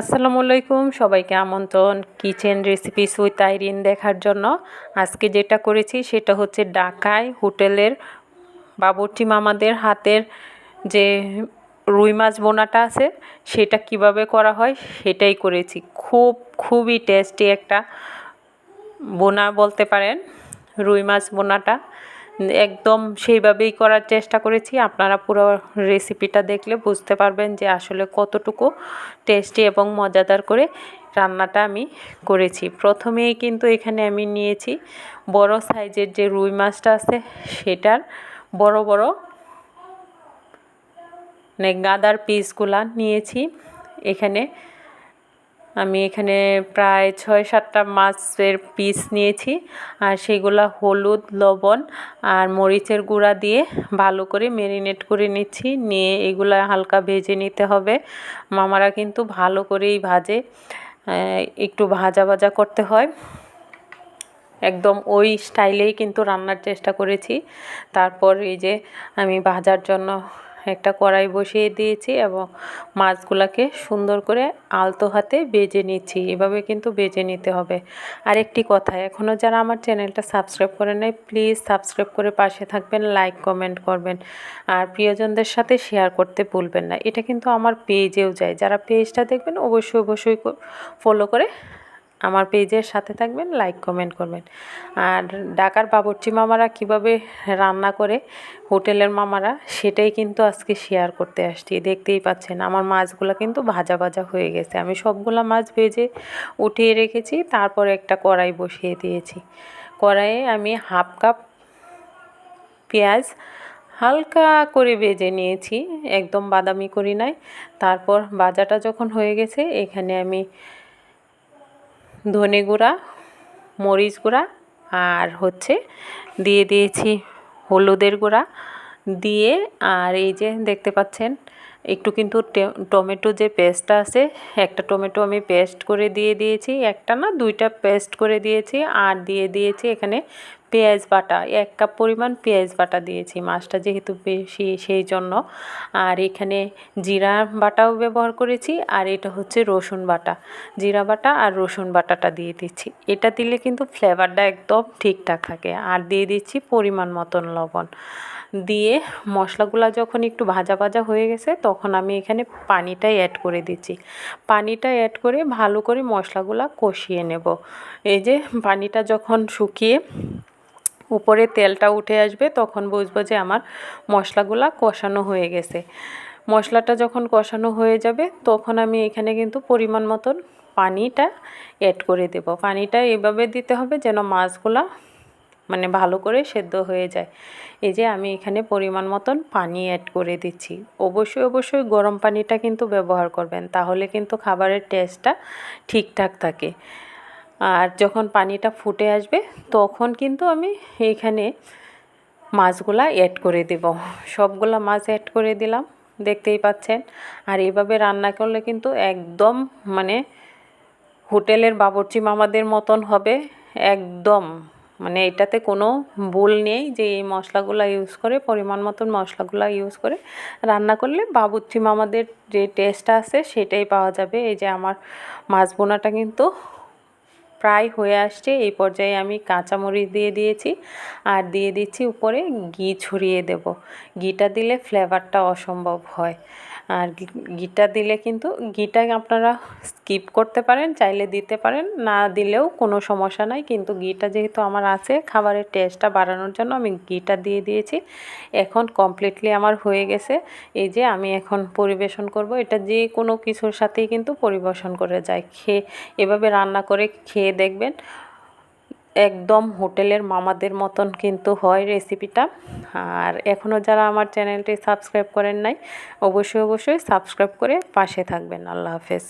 আসসালামু আলাইকুম। সবাইকে আমন্ত্রণ কিচেন রেসিপিস উইথ আইরিন দেখার জন্য। আজকে যেটা করেছি সেটা হচ্ছে ঢাকায় হোটেলের বাবুর্চি মামাদের হাতের যে রুই মাছ বোনাটা আছে, সেটা কীভাবে করা হয় সেটাই করেছি। খুব, খুবই টেস্টি একটা বোনা বলতে পারেন, রুই মাছ বোনাটা। একদম সেইভাবেই করার চেষ্টা করেছি। আপনারা পুরো রেসিপিটা দেখলে বুঝতে পারবেন যে আসলে কতটুকু টেস্টি এবং মজাদার করে রান্নাটা আমি করেছি। প্রথমেই কিন্তু এখানে আমি নিয়েছি বড় সাইজের যে রুই মাছটা আছে, সেটার বড় বড় মানে গাদার পিসগুলা নিয়েছি। এখানে আমি এখানে প্রায় ছয় সাতটা মাছের পিস নিয়েছি। আর সেগুলো হলুদ, লবণ আর মরিচের গুঁড়া দিয়ে ভালো করে ম্যারিনেট করে নিচ্ছি। নিয়ে এগুলা হালকা ভেজে নিতে হবে। মামারা কিন্তু ভালো করেই ভাজে। একটু ভাজা ভাজা করতে হয়। একদম ওই স্টাইলেই কিন্তু রান্নার চেষ্টা করেছি। তারপর এই যে আমি ভাজার জন্য একটা কড়াই বসিয়ে দিয়েছি এবং মাছগুলাকে সুন্দর করে আলতো হাতে বেজে নিচ্ছি। এভাবে কিন্তু বেজে নিতে হবে। আরেকটি কথা এখনও যারা আমার চ্যানেলটা সাবস্ক্রাইব করে নেয় প্লিজ সাবস্ক্রাইব করে পাশে থাকবেন, লাইক, কমেন্ট করবেন। আর প্রিয়জনদের সাথে শেয়ার করতে ভুলবেন না। এটা কিন্তু আমার পেজেও যায়। যারা পেজটা দেখবেন, অবশ্যই অবশ্যই ফলো করে আমার পেজের সাথে থাকবেন লাইক কমেন্ট করবেন। আর ঢাকার বাবুর্চি মামারা কীভাবে রান্না করে হোটেলের মামারা, সেটাই কিন্তু আজকে শেয়ার করতে আসছি। দেখতেই পাচ্ছেন, আমার মাছগুলো কিন্তু ভাজা ভাজা হয়ে গেছে। আমি সবগুলো মাছ ভেজে উঠিয়ে রেখেছি, তারপর একটা কড়াই বসিয়ে দিয়েছি। কড়াইয়ে আমি হাফ কাপ পেঁয়াজ হালকা করে ভেজে নিয়েছি, একদম বাদামি করি নাই। তারপর বাজাটা যখন হয়ে গেছে, এখানে আমি ধনে গুঁড়া, মরিচ গুঁড়া আর হচ্ছে দিয়ে দিয়েছি হলুদের গুঁড়া। দিয়ে আর এই যে দেখতে পাচ্ছেন, একটু কিন্তু টমেটো যে পেস্টটা আছে, একটা টমেটো আমি পেস্ট করে দিয়ে দিয়েছি, একটা না দুইটা পেস্ট করে দিয়েছি আর দিয়ে দিয়েছি এখানে পেঁয়াজ বাটা, এক কাপ পরিমাণ পেঁয়াজ বাটা দিয়েছি মাছটা যেহেতু বেশি, সেই জন্য। আর এখানে জিরা বাটাও ব্যবহার করেছি, আর এটা হচ্ছে রসুন বাটা। জিরা বাটা আর রসুন বাটাটা দিয়ে দিচ্ছি। এটা দিলে কিন্তু ফ্লেভারটা একদম ঠিকঠাক থাকে। আর দিয়ে দিচ্ছি পরিমাণ মতন লবণ। দিয়ে মশলাগুলো যখন একটু ভাজা ভাজা হয়ে গেছে, তখন আমি এখানে পানিটা অ্যাড করে দিচ্ছি। পানিটা অ্যাড করে ভালো করে মশলাগুলো কষিয়ে নেব। এই যে পানিটা যখন শুকিয়ে উপরে তেলটা উঠে আসবে, তখন বুঝব যে আমার মশলাগুলা কষানো হয়ে গেছে। মশলাটা যখন কষানো হয়ে যাবে, তখন আমি এখানে কিন্তু পরিমাণ মতন পানিটা অ্যাড করে দেব। পানিটা এভাবে দিতে হবে যেন মাছগুলা মানে ভালো করে সেদ্ধ হয়ে যায়। এই যে আমি এখানে পরিমাণ মতন পানি অ্যাড করে দিচ্ছি। অবশ্যই অবশ্যই গরম পানিটা কিন্তু ব্যবহার করবেন, তাহলে কিন্তু খাবারের টেস্টটা ঠিকঠাক থাকে। আর যখন পানিটা ফুটে আসবে, তখন কিন্তু আমি এইখানে মাছগুলা অ্যাড করে দেব। সবগুলা মাছ অ্যাড করে দিলাম, দেখতেই পাচ্ছেন। আর এভাবে রান্না করলে কিন্তু একদম মানে হোটেলের বাবরচি মামাদের মতন হবে, একদম। মানে এটাতে কোনো ভুল নেই যে এই মশলাগুলো ইউজ করে, পরিমাণ মতন মশলাগুলো ইউজ করে রান্না করলে বাবুর্চি মামাদের যে টেস্টটা আছে, সেটাই পাওয়া যাবে। এই যে আমার মাছ বোনাটা কিন্তু প্রায় হয়ে আসছে। এই পর্যায়ে আমি কাঁচামরিচ দিয়ে দিয়েছি আর দিয়ে দিচ্ছি উপরে ঘি ছড়িয়ে দেব। ঘিটা দিলে ফ্লেভারটা অসম্ভব হয়। আর ঘিটা দিলে কিন্তু ঘিটা আপনারা স্কিপ করতে পারেন, চাইলে দিতে পারেন, না দিলেও কোনো সমস্যা নাই। কিন্তু ঘিটা যেহেতু আমার আছে, খাবারের টেস্টটা বাড়ানোর জন্য আমি ঘিটা দিয়ে দিয়েছি। এখন কমপ্লিটলি আমার হয়ে গেছে। এই যে আমি এখন পরিবেশন করব। এটা যে কোনো কিছুর সাথেই কিন্তু পরিবেশন করে যায়। খেয়ে এভাবে রান্না করে খেয়ে দেখবেন। একদম হোটেলের মামাদের মতন কিন্তু হয় রেসিপিটা আর এখনও যারা আমার চ্যানেলটি সাবস্ক্রাইব করেন নাই, অবশ্যই অবশ্যই সাবস্ক্রাইব করে পাশে থাকবেন। আল্লাহ হাফেজ।